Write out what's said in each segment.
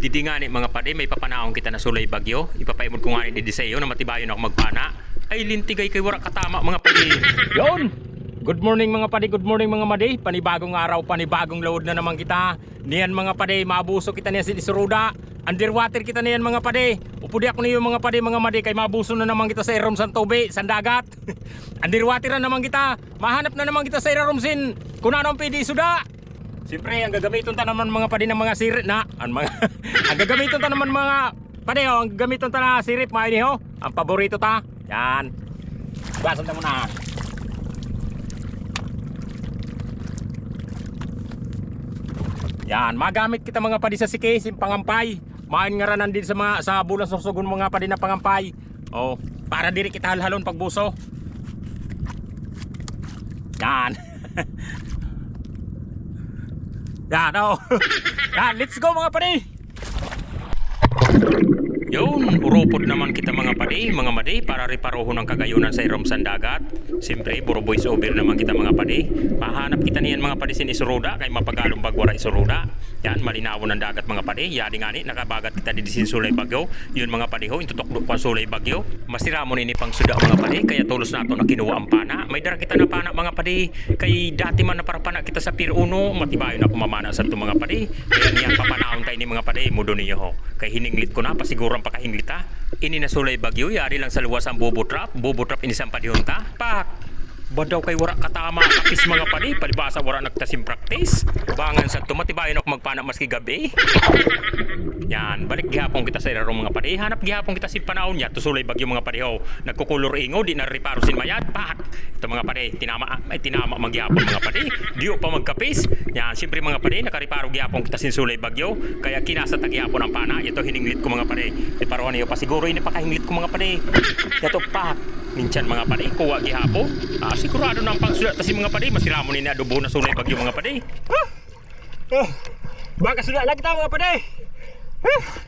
Didi nga ni mga pade, may papanaong kita na sulay bagyo. Ipapaimod ko nga ni Didi na matibayon ako magpana. Ay lintigay kay wara katama mga pade. Yon! Good morning mga pade, good morning mga made. Panibagong araw, panibagong load na naman kita. Niyan mga pade, mabuso kita niya si Isuruda. Underwater kita niyan mga pade. Upudi ako niyo mga pade, mga made kay mabuso na naman kita sa irom san tobe, sa dagat. Underwater na naman kita. Mahanap na naman kita sa irom sin. Kung ano ang suda. Siyempre, ang gagamiton ta naman mga padi ng mga sirit na, ang mga ang gagamiton ta naman mga padi oh, ang gagamiton ta na sirit mga ini ho. Ang paborito ta. Yan. Basan ta muna. Yan, magamit kita mga padi sa sike, sim pangampay. Main nga ranan din sa mga sa bulan susugon mga padi na pangampay. Oh, para diri kita halhalon pagbuso. Yan. Yan, oh. Yan, let's go mga pare. Yun, uropod naman kita mga pade, mga made para riparoho ng kagayunan sa irom san dagat. Siyempre, buro voice over naman kita mga pade. Mahanap kita niyan mga pade sin isuruda kay mapagalong bagwara isuruda. Yan, malinawon ng dagat mga pade. Yadi nga ni, nakabagat kita di sin sulay bagyo. Yun mga pade ho, intutok pa sulay bagyo. Masira mo ni pang suda mga pade, kaya tulos nato na kinuha ang. May dara kita na pana mga pade. Kay dati man na parapana kita sa Pier 1, matibayo na pumamana sa ito mga pade. Kaya niyan papanaon tayo ni mga pade, mudo niyo ho. Kay hininglit ko na, pasiguran pa kahinglita. Ini na sulay bagyo, yari lang sa luwas ang bubo trap. Bubo trap inisang padihon ta. Pak! Badaw kay wara katama kapis mga padi, palibasa wara nagtasim practice. Bangan sa tumatibayon ako magpana maski gabi. Yan, balik gihapon kita sa irarong mga padi. Hanap gihapon kita si panahon niya. Tusulay bagyo mga padi ho. Nagkukulor ingo, di na riparo sin mayad. Pak! Ito mga padi, tinama, ay tinama magyapon mga padi. Diyo pa magkapis. Yan, siyempre mga padi, nakariparo gihapon kita sin sulay bagyo. Kaya kinasa tagyapon ang pana. Ito hininglit ko mga padi. Riparoan niyo pa siguro ini pakahinglit ko mga padi. Ito pak! Minsan mga padi, kuha gihapon. Ah, sigurado na ang pangsulat kasi mga padi, masira mo ni adobo na sulay bagyo mga padi. Oh, baka sudah lagi tahu apa deh. Woof!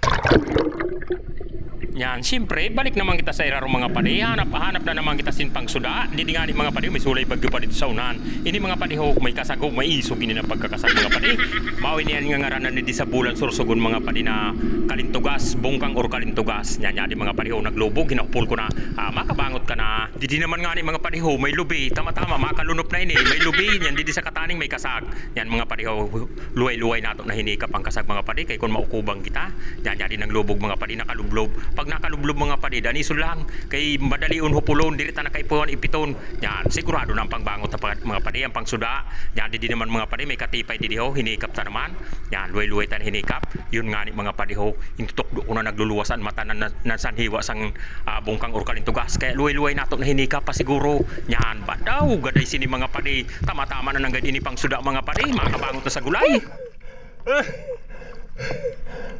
Yan, siyempre, balik naman kita sa iraro mga padi. Hanap, hanap na naman kita sin pangsuda. Hindi nga ni mga padi, may sulay bagyo pa dito sa unahan. Ini mga padi ho, may kasago, may iso gini ng pagkakasag mga padi. Mawin niyan nga ngaranan ni sa bulan sursugon mga padi na kalintugas, bungkang or kalintugas. Yan, yan, mga padi ho, naglubog, hinakpul ko na. Ah, makabangot ka na. Didi naman nga ni mga padi ho, may lubi. Tama-tama, makalunop na ini. May lubi, yan, didi sa kataning may kasag. Yan mga padi ho, luway-luway nato na hinikap ang kasag mga padi. Kay kung maukubang kita, yan, yan, di naglubog mga padi, nakalublob. Pag nakalublob mga padi, daniso lang. Kay madali un hupulon, diri ta na kay puwan ipiton. Yan, sigurado na ang pangbangot pag- mga padi, ang pangsuda. Yan, didi naman mga padi, may katipay didi ho, hinikap ta naman. Yan, luway-luway ta na hinikap. Yun nga ni mga padi ho, intutok do na nagluluwasan mata na, na, sanhiwa sang ah, bungkang or kalintugas. Kaya luway-luway nato na hinikap pa siguro. Yan, ba gaday sini mga padi. Tama-tama na nang ini pang suda mga padi, makabangot na sa gulay.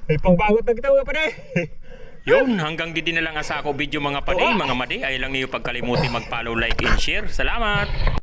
May pangbangot na kita apa deh. Yun, hanggang didi na lang asa ako video mga padi, mga madi. Ay lang niyo pagkalimuti mag-follow, like, and share. Salamat!